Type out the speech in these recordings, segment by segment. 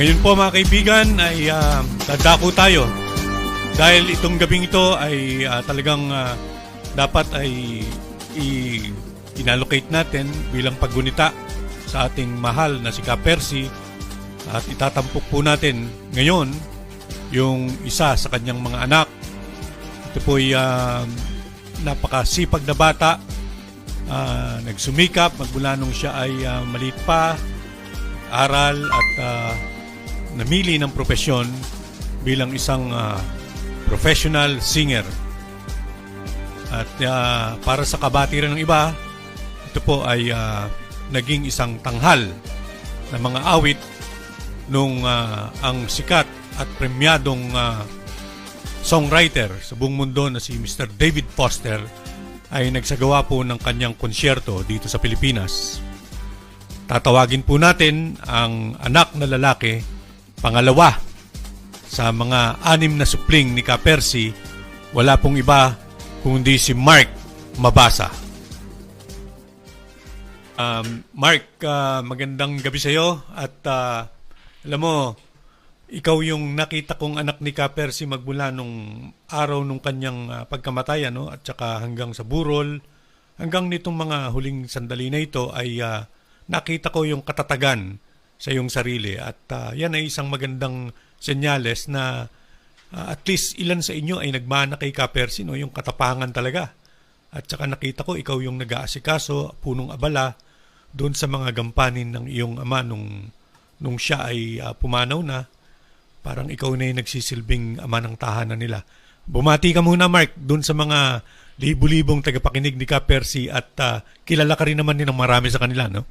Ngayon po mga kaibigan ay uh, dadako tayo dahil itong gabing ito ay ah, talagang ah, dapat ay i- inallocate natin bilang paggunita sa ating mahal na si Kapersi at itatampok po natin ngayon yung isa sa kanyang mga anak. Ito po ay ah, napakasipag na bata Ah, nagsumikap magmula nung siya ay ah, maliit pa, aral at ah, namili ng profesyon bilang isang ah, professional singer. At ah, para sa kabatiran ng iba, ito po ay ah, naging isang tanghal ng mga awit nung ah, ang sikat at premyadong ah, songwriter sa buong mundo na si Mr. David Foster ay nagsagawa po ng kanyang konsyerto dito sa Pilipinas. Tatawagin po natin ang anak na lalaki, pangalawa sa mga anim na supling ni Kapersi, wala pong iba kundi si Mark Mabasa. Um, Mark, ah, magandang gabi sa iyo at ah, alam mo, ikaw yung nakita kong anak ni Kapersi magmula nung araw nung kanyang ah, pagkamatay ano at saka hanggang sa burol hanggang nitong mga huling sandali na ito ay ah, nakita ko yung katatagan sa iyong sarili at ah, yan ay isang magandang senyales na ah, at least ilan sa inyo ay nagmana kay Kapersi no yung katapangan talaga at saka nakita ko ikaw yung nag-aasikaso punong abala doon sa mga gampanin ng iyong ama nung nung siya ay ah, pumanaw na parang ikaw na yung nagsisilbing ama ng tahanan nila. Bumati ka muna, Mark, dun sa mga libu-libong tagapakinig ni Ka Percy at ah, kilala ka rin naman din ng marami sa kanila, no?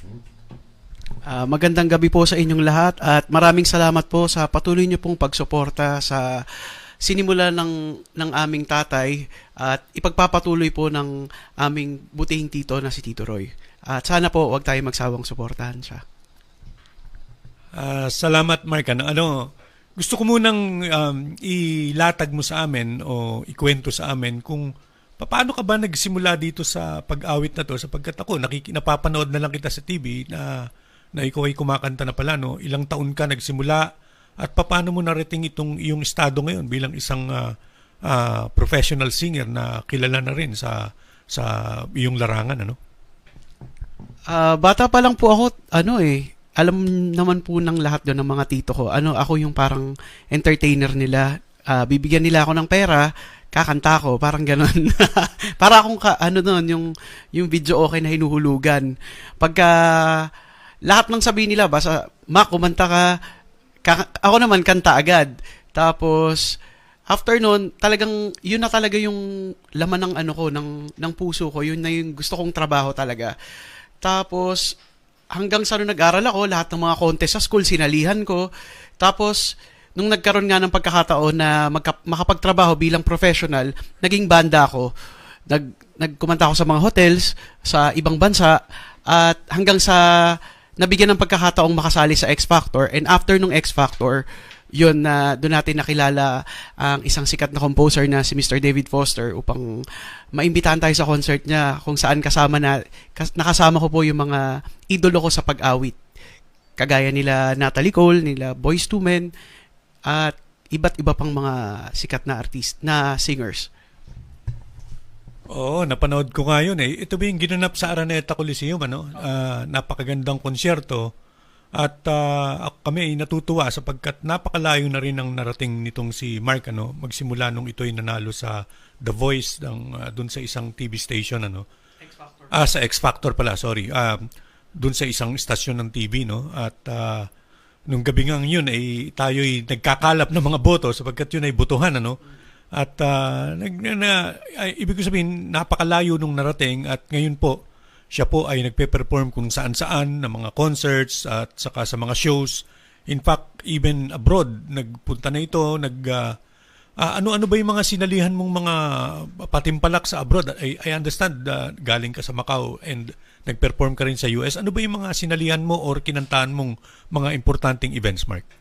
Ah, magandang gabi po sa inyong lahat at maraming salamat po sa patuloy niyo pong pagsuporta sa sinimula ng ng aming tatay at ipagpapatuloy po ng aming butihing tito na si Tito Roy. At sana po wag tayo magsawang suportahan siya. Ah, salamat, Mark. Ano, ano, gusto ko munang um, ilatag mo sa amin o ikwento sa amin kung paano ka ba nagsimula dito sa pag-awit na to sapagkat ako nakiki- napapanood na lang kita sa TV na na ikaw ay kumakanta na pala no ilang taon ka nagsimula at paano mo narating itong iyong estado ngayon bilang isang ah, ah, professional singer na kilala na rin sa sa iyong larangan ano Ah, bata pa lang po ako, ano eh, alam naman po ng lahat doon ng mga tito ko. Ano, ako yung parang entertainer nila. Ah, bibigyan nila ako ng pera, kakanta ko, parang ganun. Para akong ka, ano doon, yung, yung video okay na hinuhulugan. Pagka lahat ng sabihin nila, basta, Mac, kumanta ka, Ka- ako naman kanta agad. Tapos after noon, talagang yun na talaga yung laman ng ano ko, ng ng puso ko, yun na yung gusto kong trabaho talaga. Tapos hanggang sa nung nag-aral ako, lahat ng mga contest sa school sinalihan ko. Tapos nung nagkaroon nga ng pagkakataon na magka- makapagtrabaho bilang professional, naging banda ako. Nag nagkumanta ako sa mga hotels sa ibang bansa at hanggang sa nabigyan ng pagkakataong makasali sa X Factor and after nung X Factor yun na doon natin nakilala ang isang sikat na composer na si Mr. David Foster upang maimbitahan tayo sa concert niya kung saan kasama na kas, nakasama ko po yung mga idolo ko sa pag-awit kagaya nila Natalie Cole, nila Boys to Men at iba't iba pang mga sikat na artist na singers. Oo, napanood ko nga yun eh. Ito ba yung ginanap sa Araneta Coliseum, ano? Ah, napakagandang konsyerto. At ako kami ay natutuwa sapagkat napakalayo na rin ang narating nitong si Mark, ano? Magsimula nung ito'y nanalo sa The Voice ng, ah, dun sa isang TV station, ano? Ah, sa X Factor pala, sorry. Ah, dun sa isang istasyon ng TV, no? At ah, nung gabi nga yun, ay tayo'y nagkakalap ng mga boto sapagkat yun ay botohan, ano? At ah, nag, na, ay, ibig ko sabihin, napakalayo nung narating at ngayon po, siya po ay nagpe-perform kung saan-saan ng mga concerts at saka sa mga shows. In fact, even abroad, nagpunta na ito, nag... ah, ah, ano-ano ba yung mga sinalihan mong mga patimpalak sa abroad? I, I understand ah, galing ka sa Macau and nag-perform ka rin sa US. Ano ba yung mga sinalihan mo or kinantahan mong mga importanteng events, Mark?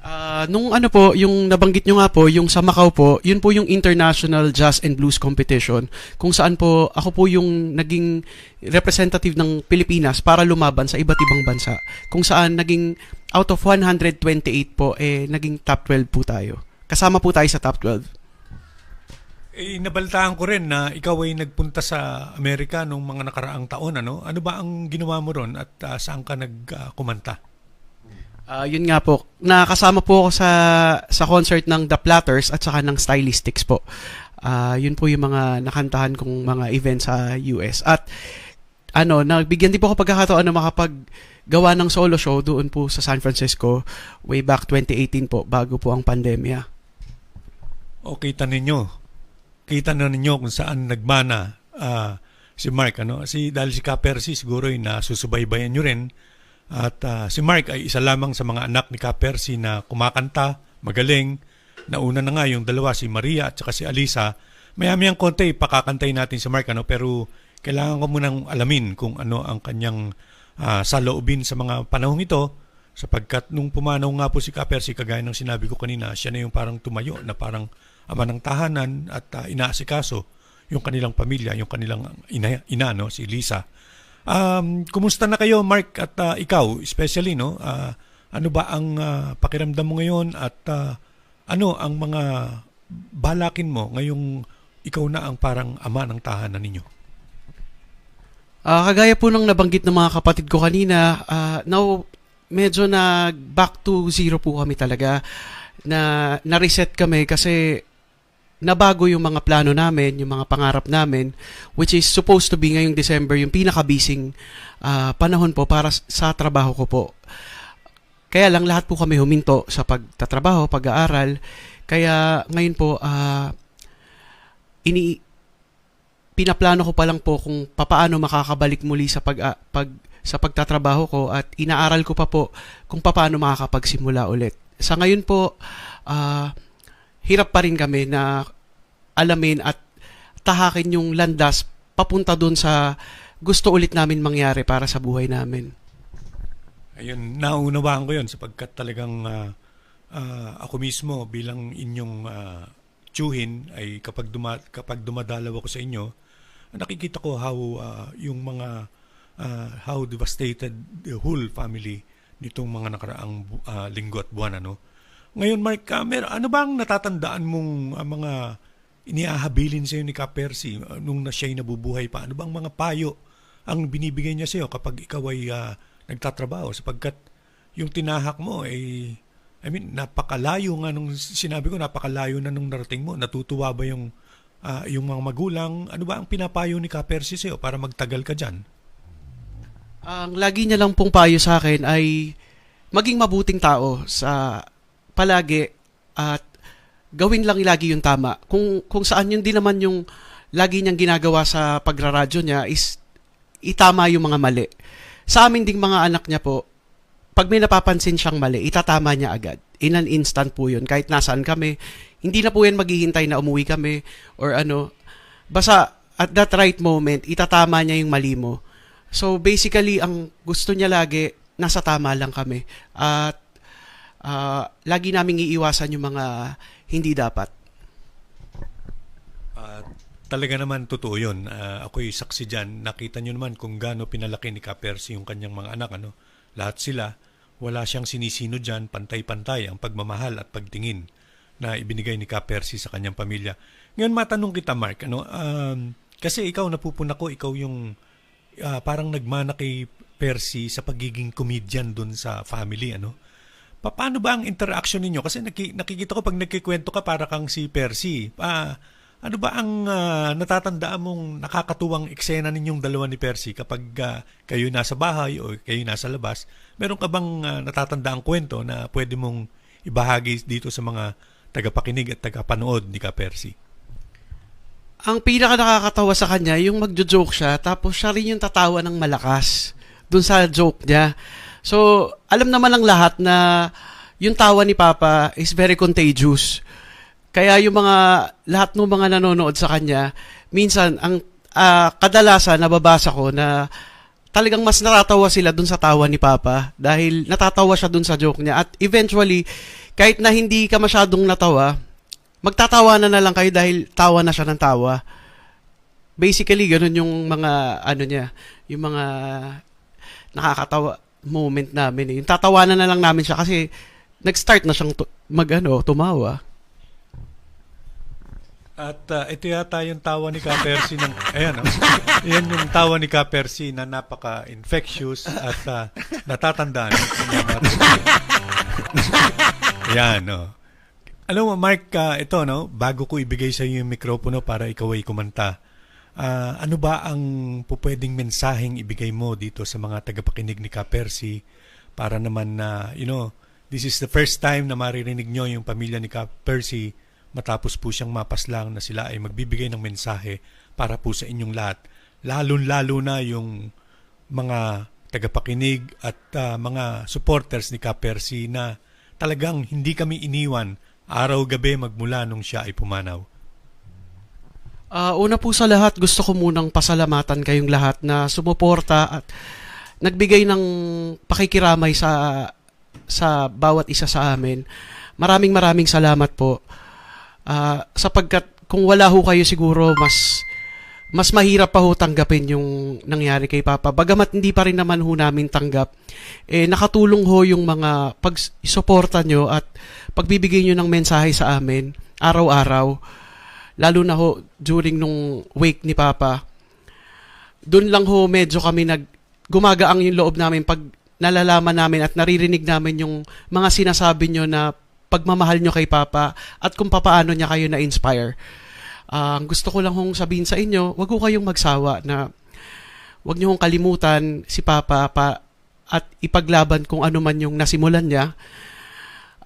Ah, nung ano po, yung nabanggit nyo nga po, yung sa Macau po, yun po yung International Jazz and Blues Competition, kung saan po ako po yung naging representative ng Pilipinas para lumaban sa iba't ibang bansa. Kung saan naging out of 128 po, eh, naging top 12 po tayo. Kasama po tayo sa top 12. Eh, nabalitaan ko rin na ikaw ay nagpunta sa Amerika nung mga nakaraang taon. Ano, ano ba ang ginawa mo ron at ah, saan ka nagkumanta? Ah, yun nga po, nakasama po ako sa sa concert ng The Platters at saka ng Stylistics po. Ah, yun po yung mga nakantahan kong mga events sa US. At ano, nagbigyan din po ako pagkakataon na makapaggawa ng solo show doon po sa San Francisco way back 2018 po, bago po ang pandemya. O kita ninyo, kita na ninyo kung saan nagmana ah, si Mark. Ano? Si, dahil si Kapersi siguro ay nasusubaybayan nyo rin. At ah, si Mark ay isa lamang sa mga anak ni Kapersi na kumakanta, magaling. Nauna na nga yung dalawa, si Maria at saka si Alisa. Mayami ang konti, pakakantay natin si Mark. Ano? Pero kailangan ko munang alamin kung ano ang kanyang ah, saloobin sa mga panahong ito sapagkat nung pumanaw nga po si Kapersi, kagaya ng sinabi ko kanina, siya na yung parang tumayo na parang ama ng tahanan at ah, inaasikaso yung kanilang pamilya, yung kanilang ina, ina no, si Lisa. Um, kumusta na kayo, Mark, at ah, ikaw, especially, no? Ah, ano ba ang ah, pakiramdam mo ngayon at ah, ano ang mga balakin mo ngayong ikaw na ang parang ama ng tahanan ninyo? Ah, kagaya po ng nabanggit ng mga kapatid ko kanina, ah, now medyo na back to zero po kami talaga. Na na-reset kami kasi nabago yung mga plano namin, yung mga pangarap namin, which is supposed to be ngayong December, yung pinaka-busing ah, panahon po para sa trabaho ko po. Kaya lang lahat po kami huminto sa pagtatrabaho, pag-aaral. Kaya ngayon po, ah, ini pinaplano ko pa lang po kung papaano makakabalik muli sa pag, ah, pag sa pagtatrabaho ko at inaaral ko pa po kung papaano makakapagsimula ulit. Sa ngayon po, ah, hirap pa rin kami na alamin at tahakin yung landas papunta doon sa gusto ulit namin mangyari para sa buhay namin. Ayun, naunawaan ko yun sapagkat talagang ah, ah, ako mismo bilang inyong ah, tiyuhin ay kapag, duma, kapag dumadalaw ako sa inyo, nakikita ko how ah, yung mga ah, how devastated the whole family nitong mga nakaraang ah, linggo at buwan ano. Ngayon Mark, mer- ano bang natatandaan mong ah, mga iniahabilin sa iyo ni Kapersi ah, nung na siya'y nabubuhay pa? Ano bang mga payo ang binibigay niya sa iyo kapag ikaw ay ah, nagtatrabaho? Sapagkat yung tinahak mo ay I mean napakalayo nga nung sinabi ko napakalayo na nung narating mo. Natutuwa ba yung ah, yung mga magulang? Ano ba ang pinapayo ni Kapersi sa iyo para magtagal ka diyan Ang lagi niya lang pong payo sa akin ay maging mabuting tao sa palagi at gawin lang lagi yung tama. Kung kung saan yun din naman yung lagi niyang ginagawa sa pagraradyo niya is itama yung mga mali. Sa amin ding mga anak niya po, pag may napapansin siyang mali, itatama niya agad. In an instant po yun. Kahit nasaan kami, hindi na po yan maghihintay na umuwi kami or ano. Basta at that right moment, itatama niya yung mali mo. So basically, ang gusto niya lagi, nasa tama lang kami. At ah, lagi naming iiwasan yung mga hindi dapat. Ah, talaga naman totoo yun. Ah, ako'y saksi dyan. Nakita nyo naman kung gaano pinalaki ni Kapersi yung kanyang mga anak. Ano? Lahat sila, wala siyang sinisino dyan, pantay-pantay ang pagmamahal at pagtingin na ibinigay ni Kapersi sa kanyang pamilya. Ngayon matanong kita Mark, ano, um, kasi ikaw napupuna ko, ikaw yung ah, parang nagmana kay Percy sa pagiging comedian dun sa family, ano? Pa- Paano ba ang interaction ninyo? Kasi naki- nakikita ko pag nagkikwento ka para kang si Percy. Ah, ano ba ang ah, natatandaan mong nakakatuwang eksena ninyong dalawa ni Percy kapag ah, kayo nasa bahay o kayo nasa labas? Meron ka bang ah, natatandaang kwento na pwede mong ibahagi dito sa mga tagapakinig at tagapanood ni Ka Percy? Ang pinaka nakakatawa sa kanya, yung magjo-joke siya, tapos siya rin yung tatawa ng malakas dun sa joke niya. So, alam naman ng lahat na yung tawa ni Papa is very contagious. Kaya yung mga, lahat ng mga nanonood sa kanya, minsan, ang ah, kadalasan nababasa ko na talagang mas natatawa sila dun sa tawa ni Papa dahil natatawa siya dun sa joke niya. At eventually, kahit na hindi ka masyadong natawa, magtatawanan na lang kayo dahil tawa na siya ng tawa. Basically, ganun yung mga, ano niya, yung mga nakakatawa moment namin. Eh. Yung tatawanan na lang namin siya kasi nag-start na siyang tu- mag, ano, tumawa. At ah, ito yata yung tawa ni Kapersi ng ayan oh. Yan yung tawa ni Kapersi na napaka-infectious at ah, natatandaan. Ayan, no. Alam mo, Mark, ah, ito, no, bago ko ibigay sa iyo yung mikropono para ikaw ay kumanta, ah, ano ba ang pupwedeng mensaheng ibigay mo dito sa mga tagapakinig ni Kapersi para naman na, you know, this is the first time na maririnig nyo yung pamilya ni Kapersi matapos po siyang mapaslang na sila ay magbibigay ng mensahe para po sa inyong lahat. Lalong-lalo na yung mga tagapakinig at ah, mga supporters ni Kapersi na talagang hindi kami iniwan araw-gabi magmula nung siya ay pumanaw. Ah, una po sa lahat, gusto ko munang pasalamatan kayong lahat na sumuporta at nagbigay ng pakikiramay sa sa bawat isa sa amin. Maraming maraming salamat po. Ah, sapagkat kung wala ho kayo siguro mas mas mahirap pa ho tanggapin yung nangyari kay Papa. Bagamat hindi pa rin naman ho namin tanggap, eh, nakatulong ho yung mga pag-suporta nyo at pagbibigay nyo ng mensahe sa amin araw-araw. Lalo na ho during nung wake ni Papa. Doon lang ho medyo kami nag gumagaang yung loob namin pag nalalaman namin at naririnig namin yung mga sinasabi nyo na pagmamahal nyo kay Papa at kung papaano niya kayo na-inspire. Ah, ang gusto ko lang hong sabihin sa inyo, wag ho kayong magsawa na wag niyo hong kalimutan si Papa pa at ipaglaban kung ano man yung nasimulan niya.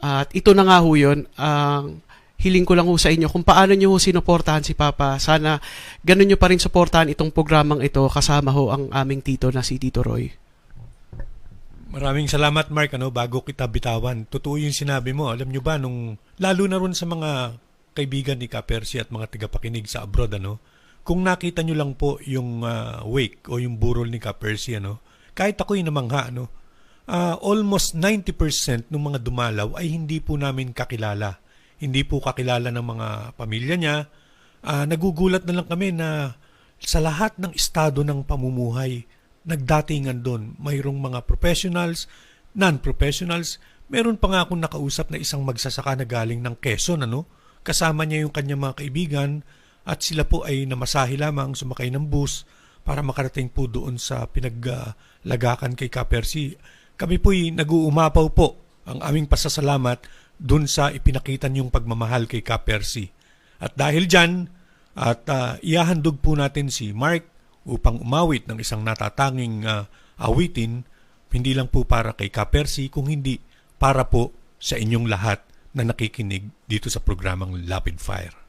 At ito na nga ho yun, ang hiling ko lang ho sa inyo kung paano niyo ho sinuportahan si Papa. Sana ganun niyo pa rin suportahan itong programang ito kasama ho ang aming tito na si Tito Roy. Maraming salamat Mark ano bago kita bitawan. Totoo yung sinabi mo. Alam nyo ba nung lalo na ron sa mga kaibigan ni Kapersi at mga tagapakinig sa abroad ano, kung nakita nyo lang po yung ah, wake o yung burol ni Kapersi ano, kahit ako'y namangha ano, ah, almost 90% ng mga dumalaw ay hindi po namin kakilala. Hindi po kakilala ng mga pamilya niya. Ah, nagugulat na lang kami na sa lahat ng estado ng pamumuhay, nagdatingan doon. Mayroong mga professionals, non-professionals. Meron pa nga akong nakausap na isang magsasaka na galing ng Quezon, ano? Kasama niya yung kanyang mga kaibigan at sila po ay namasahe lamang sumakay ng bus para makarating po doon sa pinaglagakan kay Kapersi. Kami po'y nag-uumapaw po ang aming pasasalamat doon sa ipinakita niyong pagmamahal kay Kapersi. At dahil dyan, at ah, ihahandog po natin si Mark upang umawit ng isang natatanging ah, awitin, hindi lang po para kay Kapersi, kung hindi para po sa inyong lahat na nakikinig dito sa programang Lapid Fire.